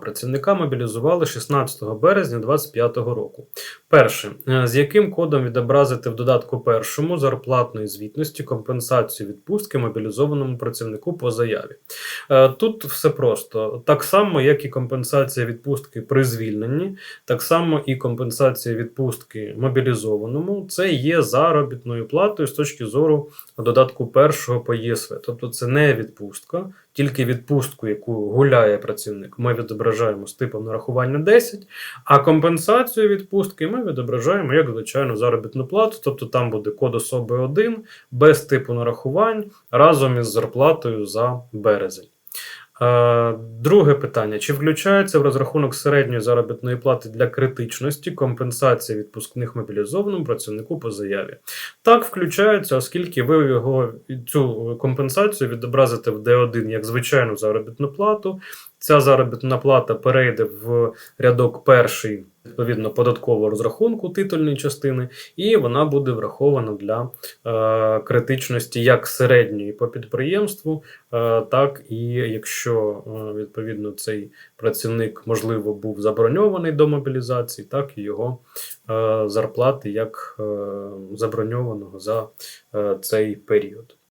Працівника мобілізували 16 березня 2025 року. Перше, Е, з яким кодом відобразити в додатку першому зарплатної звітності компенсацію відпустки мобілізованому працівнику по заяві? Е, Тут все просто. Так само, як і компенсація відпустки при звільненні, так само і компенсація відпустки мобілізованому, це є заробітною платою з точки зору додатку першого по ЄСВ. Тобто це не відпустка, тільки відпустку, яку гуляє працівник, ми відображаємо з типом нарахування 10, а компенсацію відпустки ми відображаємо як звичайну заробітну плату, тобто там буде код особи 1 без типу нарахувань разом із зарплатою за березень. Е, Друге питання: чи включається в розрахунок середньої заробітної плати для критичності компенсація відпускних мобілізованому працівнику по заяві? Так, включається, оскільки ви його цю компенсацію відобразите в D1 як звичайну заробітну плату. Ця заробітна плата перейде в рядок перший, відповідно, податкового розрахунку титульної частини, і вона буде врахована для е, критичності як середньої по підприємству, е, так і якщо е, відповідно цей працівник, можливо, був заброньований до мобілізації, так і його е, зарплати як е, заброньованого за е, цей період.